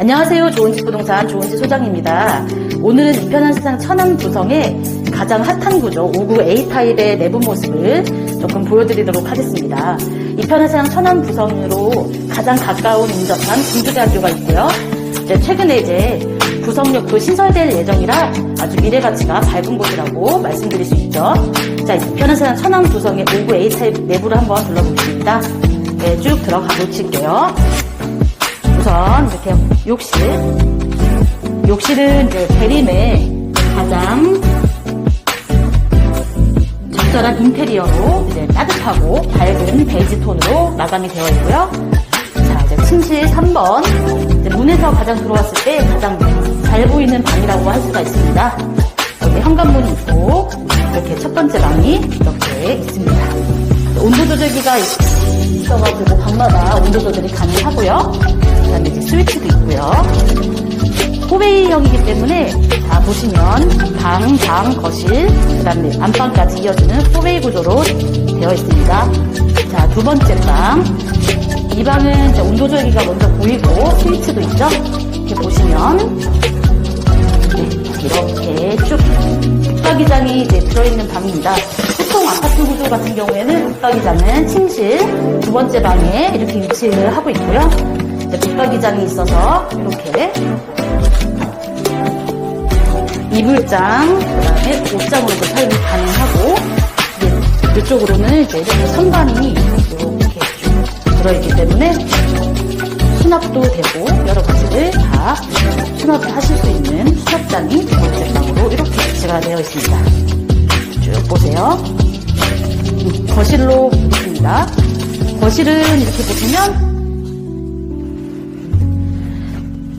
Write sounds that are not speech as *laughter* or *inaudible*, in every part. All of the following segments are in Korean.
안녕하세요. 좋은집 부동산 좋은집 소장입니다. 오늘은 이편한 세상 천안 구성의 가장 핫한 구조 59 A타입의 내부 모습을 조금 보여드리도록 하겠습니다. 이편한 세상 천안 구성으로 가장 가까운 인접한 군주대학교가 있고요. 이제 최근에 이제 구성역도 신설될 예정이라 아주 미래 가치가 밝은 곳이라고 말씀드릴 수 있죠. 자, 이편한 세상 천안 구성의 59 A타입 내부를 한번 둘러보겠습니다. 네, 쭉 들어가 보실게요. 우선 이렇게 욕실. 욕실은 이제 대림의 가장 적절한 인테리어로 이제 따뜻하고 밝은 베이지 톤으로 마감이 되어 있고요. 자, 이제 침실 3번. 이제 문에서 가장 들어왔을 때 가장 잘 보이는 방이라고 할 수가 있습니다. 여기 현관문이 있고, 이렇게 첫 번째 방이 이렇게 있습니다. 온도 조절기가 있어가지고 방마다 온도 조절이 가능하고요. 그다음에 이제 스위치도 있고요. 호베이형이기 때문에 자 보시면 방, 방, 거실, 그다음에 안방까지 이어지는 호베이 구조로 되어 있습니다. 자 두 번째 방. 이 방은 온도 조절기가 먼저 보이고 스위치도 있죠. 이렇게 보시면 네, 이렇게 쭉 붙박이장이 이제 들어있는 방입니다. 보통 아파트 구조 같은 경우에는 붙박이장은 침실 두 번째 방에 이렇게 위치를 하고 있고요. 이제 붙박이장이 있어서 이렇게 이불장, 그 다음에 옷장으로도 사용이 가능하고 이쪽으로는 이제 이렇게 선반이 이렇게 쭉 들어있기 때문에 수납도 되고 여러 가지를 다 수납을 하실 수 있는 수납장이 방으로 이렇게 배치가 되어 있습니다. 쭉 보세요. 음, 거실로 있습니다. 거실은 이렇게 보시면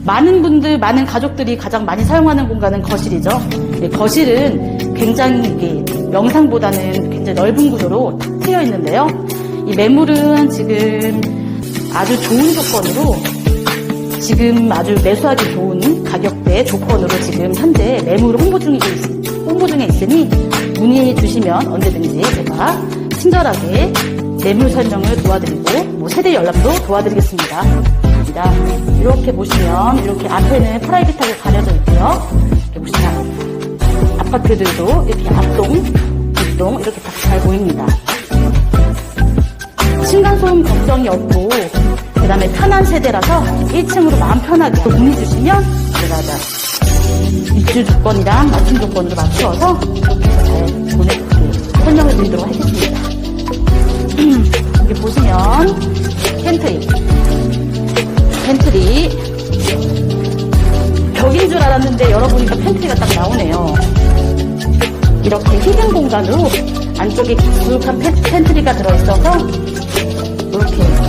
많은 분들, 많은 가족들이 가장 많이 사용하는 공간은 거실이죠. 네, 거실은 굉장히 이게 영상보다는 굉장히 넓은 구조로 탁 트여 있는데요. 이 매물은 지금 아주 좋은 조건으로 지금 아주 매수하기 좋은 가격대 조건으로 지금 현재 매물 홍보 중에, 있, 홍보 중에 있으니 문의 주시면 언제든지 제가 친절하게 매물 설명을 도와드리고 뭐 세대 연락도 도와드리겠습니다. 입니다. 이렇게 보시면 이렇게 앞에는 프라이빗하게 가려져 있고요. 이렇게 보시면 아파트들도 이렇게 앞동, 뒷동 이렇게 딱 잘 보입니다. 층간소음 걱정이 없고 그 다음에 편한 세대라서 1층으로 마음 편하게 문의 주시면 제가 다 입주 조건이랑 맞춤 조건으로 맞추어서 잘 보내드릴게요. 설명을 드리도록 하겠습니다. *clears throat* 여기 보시면 텐트리 팬트리 벽인 줄 알았는데 열어보니까 팬트리가 딱 나오네요. 이렇게 히든 공간으로 안쪽에 깊숙한 팬, 팬트리가 들어있어서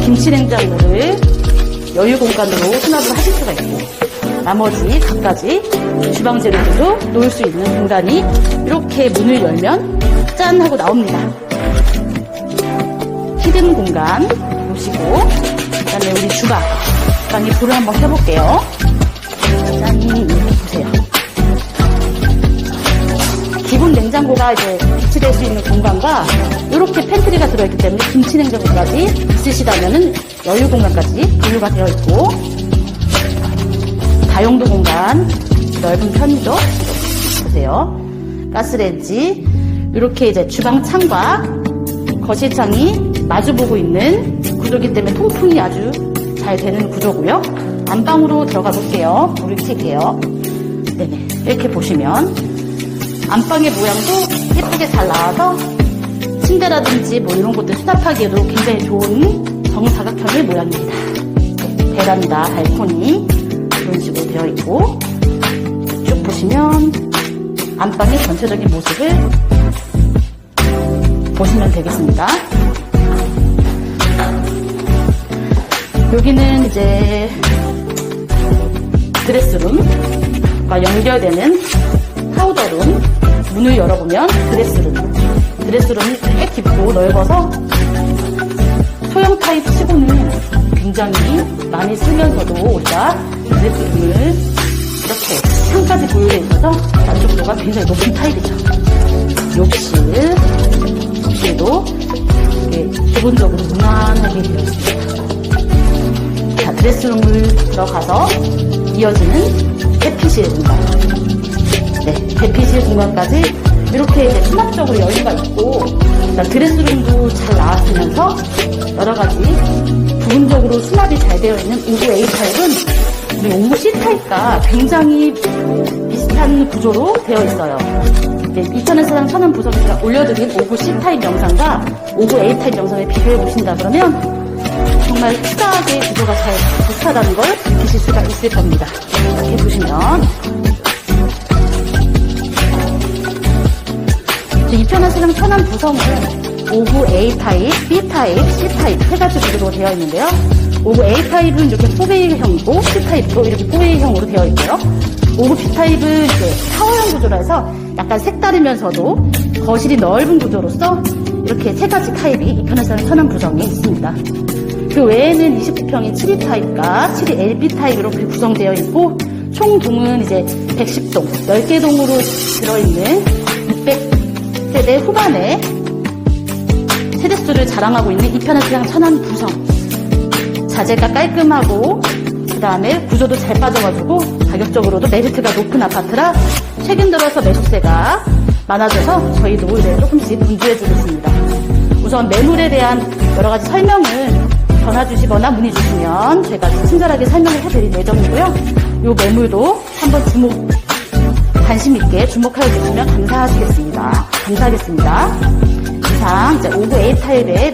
김치냉장고를 여유 공간으로 수납을 하실 수가 있고 나머지 각가지 주방 재료들도 놓을 수 있는 공간이 이렇게 문을 열면 짠 하고 나옵니다. 히든 공간 보시고 그다음에 우리 주방 주방에 불을 한번 켜볼게요. 짠 기본 냉장고가 이제 비치될 수 있는 공간과 이렇게 팬트리가 들어있기 때문에 김치 냉장고까지 있으시다면은 여유 공간까지 분류가 되어 있고 다용도 공간 넓은 편이죠. 보세요. 가스레인지 이렇게 이제 주방 창과 거실 창이 마주보고 있는 구조기 때문에 통풍이 아주 잘 되는 구조고요. 안방으로 들어가 볼게요. 불을 켜게요. 네네. 이렇게 보시면 안방의 모양도 예쁘게 잘 나와서 침대라든지 뭐 이런 것들 수납하기에도 굉장히 좋은 정사각형의 모양입니다. 네, 베란다, 발코니 이런 식으로 되어 있고 쭉 보시면 안방의 전체적인 모습을 보시면 되겠습니다. 여기는 이제 드레스룸과 연결되는 파우더룸 문을 열어보면 드레스룸. 드레스룸이 꽤 깊고 넓어서 소형 타입 치고는 굉장히 많이 쓰면서도 우리가 드레스룸을 이렇게 창까지 보유되어 있어서 만족도가 굉장히 높은 타입이죠. 욕실 욕실도 기본적으로 무난하게 되어 있습니다. 자, 드레스룸을 들어가서 이어지는 대피실 공간. 네, 대피실 공간까지 이렇게 이제 수납적으로 여유가 있고, 그다음 드레스룸도 잘 나왔으면서 여러 가지 부분적으로 수납이 잘 되어 있는 59 A 타입은 우리 59 C 타입과 굉장히 비슷한 구조로 되어 있어요. 네, 2,000원 사장 천원 부석에서 올려드린 59 C 타입 영상과 59 A 타입 영상을 비교해 보신다 그러면 정말 후각의 구조가 잘 비슷하다는 걸 느끼실 수가 있을 겁니다. 이렇게 보시면 세상 천안 구성은 59 A 타입, B 타입, C 타입 세 가지 구조로 되어 있는데요. 59 A 타입은 이렇게 4베이형이고 C 타입도 이렇게 4베이형으로 되어 있고요. 59 B 타입은 이제 타워형 구조라 해서 약간 색다르면서도 거실이 넓은 구조로서 이렇게 세 가지 타입이 이편한 세상 천안 구성에 있습니다. 그 외에는 29평인 7위 타입과 7위 LB 타입으로 구성되어 있고 총 동은 이제 110동, 10개 동으로 들어있는 600세대 후반에 세대수를 자랑하고 있는 이편한 시장 천안 구성. 자재가 깔끔하고 그 다음에 구조도 잘 빠져가지고 가격적으로도 메리트가 높은 아파트라 최근 들어서 매수세가 많아져서 저희도 이제 조금씩 분주해지고 있습니다. 우선 매물에 대한 여러 가지 설명을 전화 주시거나 문의 주시면 제가 친절하게 설명을 해드릴 예정이고요. 이 매물도 한번 주목, 관심 있게 주목하여 주시면 감사하시겠습니다. 감사하겠습니다. 이상 이제 59A 타입의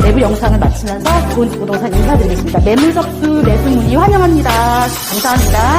내부 영상을 마치면서 좋은 부동산 인사드리겠습니다. 매물 접수, 매수 문의 환영합니다. 감사합니다.